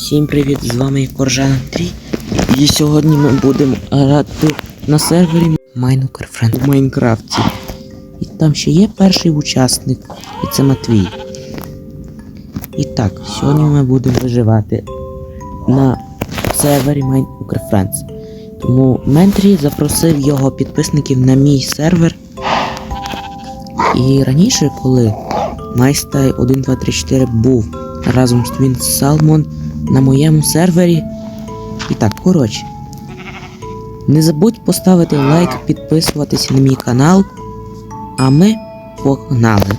Всім привіт, з вами Коржан Андрій. І сьогодні ми будемо грати на сервері Minecraft в Майнкрафті. І там ще є перший учасник, і це Матвій. І так, сьогодні ми будемо виживати на сервері Minecraft Friends. Тому Ментрі запросив його підписників на мій сервер. І раніше, коли Майстай 1234 був разом з Twin Salmon на моєму сервері. І так, коротше. Не забудь поставити лайк, підписуватися на мій канал. А ми погнали.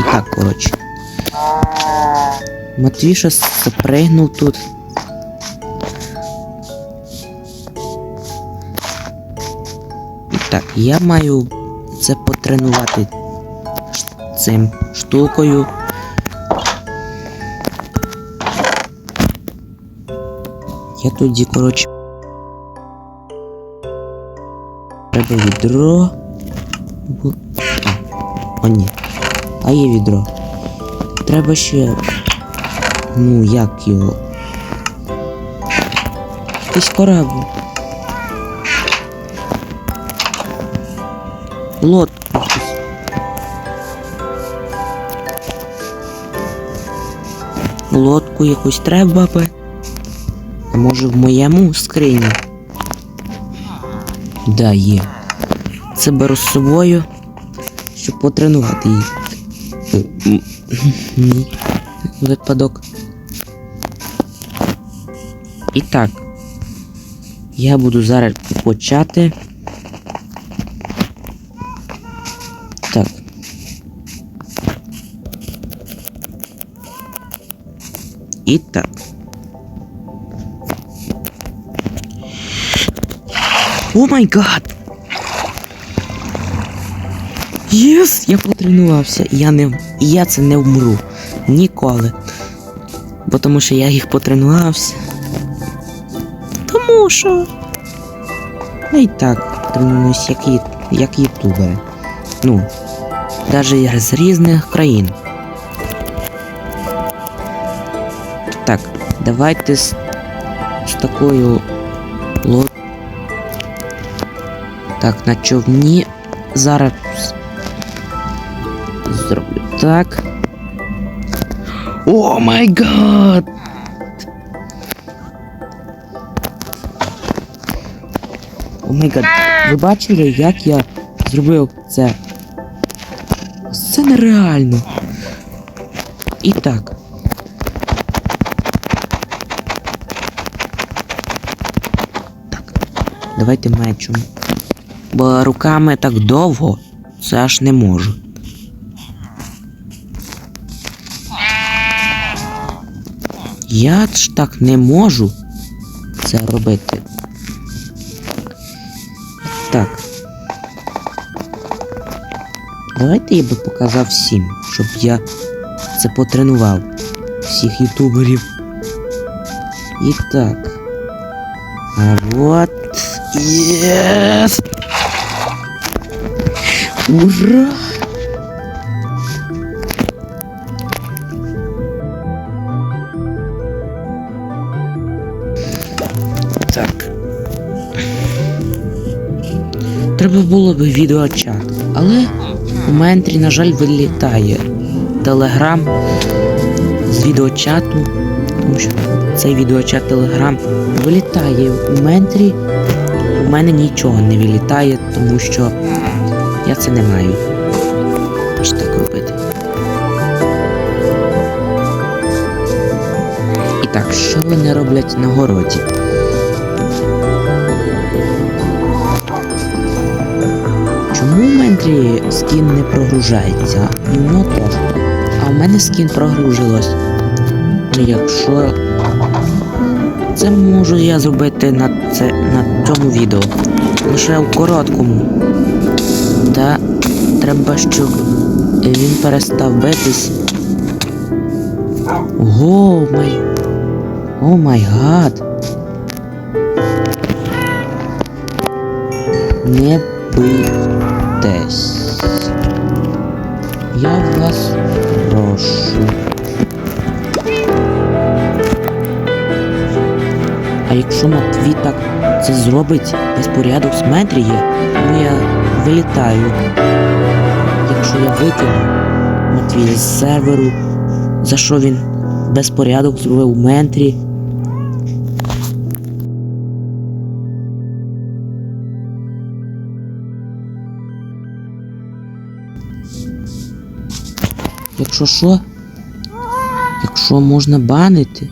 І так, коротше. Матвіша запригнув тут. І так, я маю це потренувати цим штукою. Я тоді, коротше. Треба відро. А, о, ні. А є відро. Треба ще. Ну, як його. Якийсь корабль. Лодку. Лодку якусь треба би. Може в моєму скрині? Да, є. Це беру з собою, щоб потренувати її. Випадок. І так. Я буду зараз почати. Так. І так. О май гад! Єс! Я потренувався. Я не я це не вмру. Ніколи. Бо тому що я їх потренувався. Тому що. Ну і так, тренуюсь, як, ї- як ютубери. Ну, навіть з різних країн. Так, давайте з, з такою Так, на човні зараз зроблю так. О май гад! О май гад. Ви бачили, як я зробив це? Це нереально. І так. Так. Давайте мечом. Бо руками так довго, це аж не можу. Я ж так не можу це робити. Так. Давайте я би показав всім, щоб я це потренував всіх ютуберів. І так. А вот. Єс! Ура! Так. Треба було би відеочат, але у ментрі, на жаль, вилітає телеграм з відеочату, тому що цей відеочат телеграм вилітає у ментрі. У мене нічого не вилітає, тому що я це не маю. Ось так робити. І так, що вони роблять на городі? Чому у ментрі скін не прогружається? Воно теж. А у мене скін прогружилось. Ну, Якщо це можу я зробити на, це, на цьому відео. Лише в короткому. Та треба, щоб він перестав битись. О май. О май гад. Не бийтесь. Я вас прошу. А якщо Матвій так це зробить безпорядок з метрії, тому я вилітаю. Якщо я викину Матвія з серверу, за що він безпорядок зробив у ментрі. Якщо що, якщо можна банити.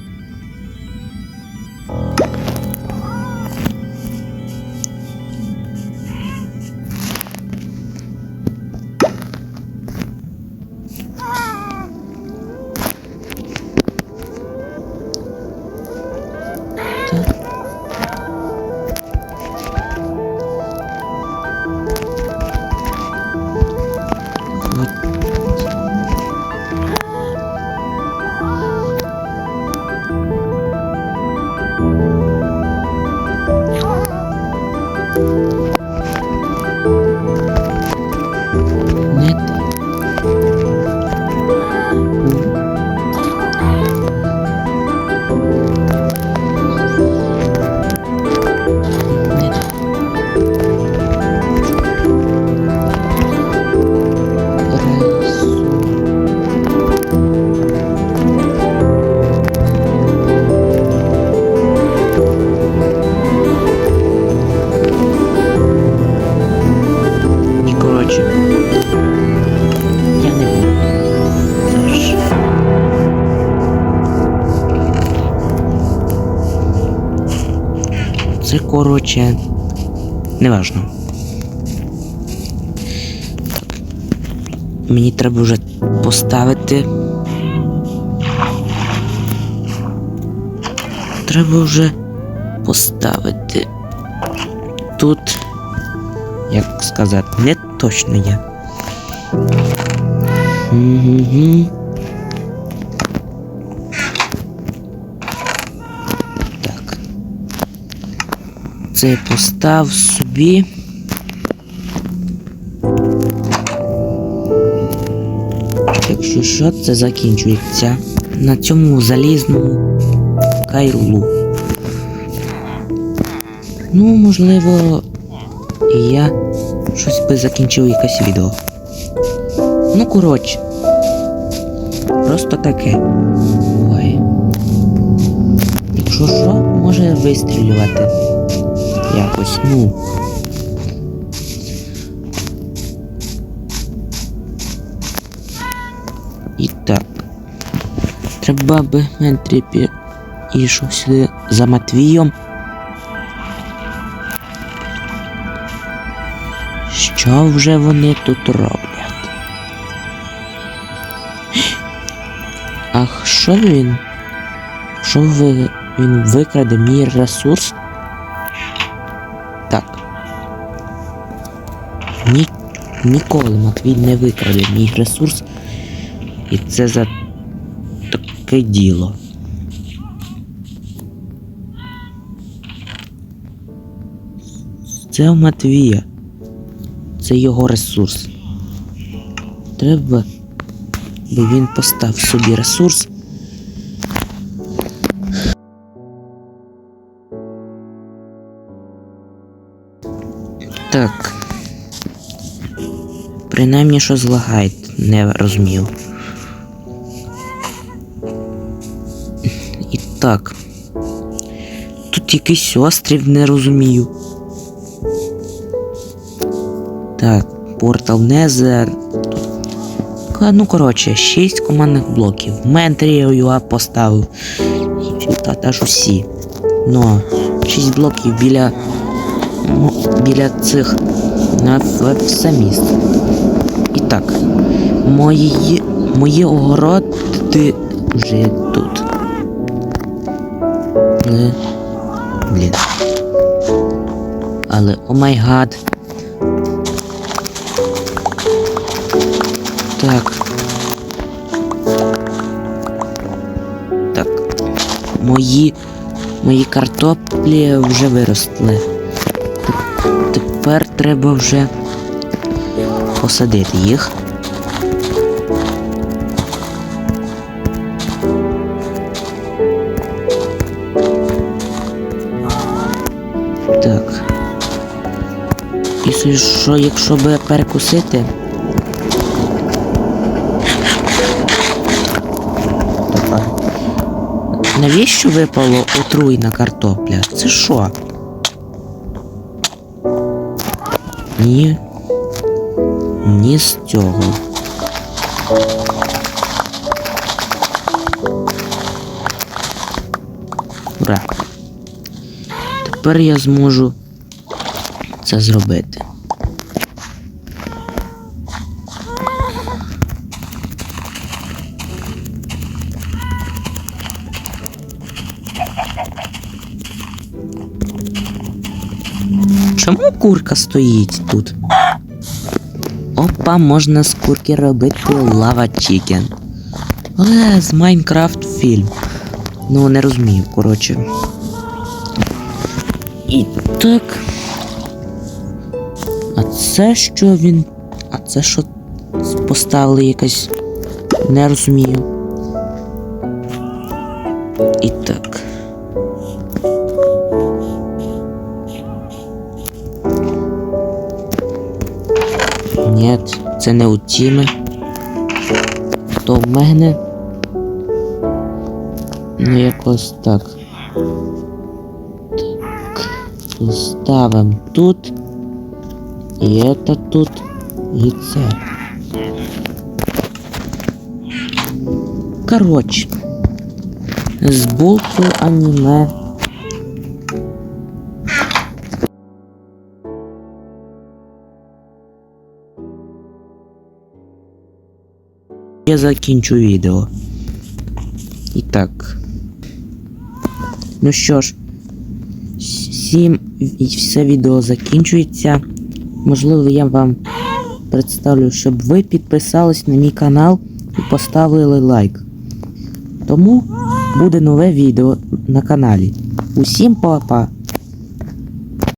Коротше. Неважно. Мені треба вже поставити. Треба вже поставити тут як сказати, не точно я. Мгм. Це постав собі. Якщо що, це закінчується на цьому залізному кайлу. Ну, можливо, я щось би закінчив якесь відео. Ну, коротше. Просто таке. Ой. Якщо що, може вистрілювати. Якось, ну. І так. Треба би Ментріпі ішов сюди за Матвієм. Що вже вони тут роблять? Ах, що він? Що ви, він викраде мій ресурс? Ніколи Матвій не викраде мій ресурс. І це за таке діло. Це у Матвія. Це його ресурс. Треба, би він постав собі ресурс. Принаймні, що злагає, не розумів. І так. Тут якийсь острів не розумію. Так, портал Незер. Ну, коротше, 6 командних блоків. Ментрію я поставив. Та теж усі. Ну, 6 блоків біля. Ну, біля цих. На все місто. І так. Мої. Мої огороди вже тут. Блін. Але, о май гад. Так. Так. Мої. Мої картоплі вже виросли. Тепер треба вже посадити їх. Так. І що, якщо би перекусити? Навіщо випало отруйна картопля? Це що? Ні. Ні з цього. Ура. Тепер я зможу це зробити. Чому курка стоїть тут? Опа, можна з курки робити лава чікен. Але з Майнкрафт фільм. Ну, не розумію, коротше. І так. А це що він. А це що поставили якась. Не розумію. І так. Ні, це не у Тіми. То в мене. Ну якось так. Так. Ставим тут. І это тут. І це. Коротше. З боку аніме. Я закінчу відео. І так. Ну що ж, всім все відео закінчується. Можливо, я вам представлю, щоб ви підписались на мій канал і поставили лайк. Тому буде нове відео на каналі. Усім па-па!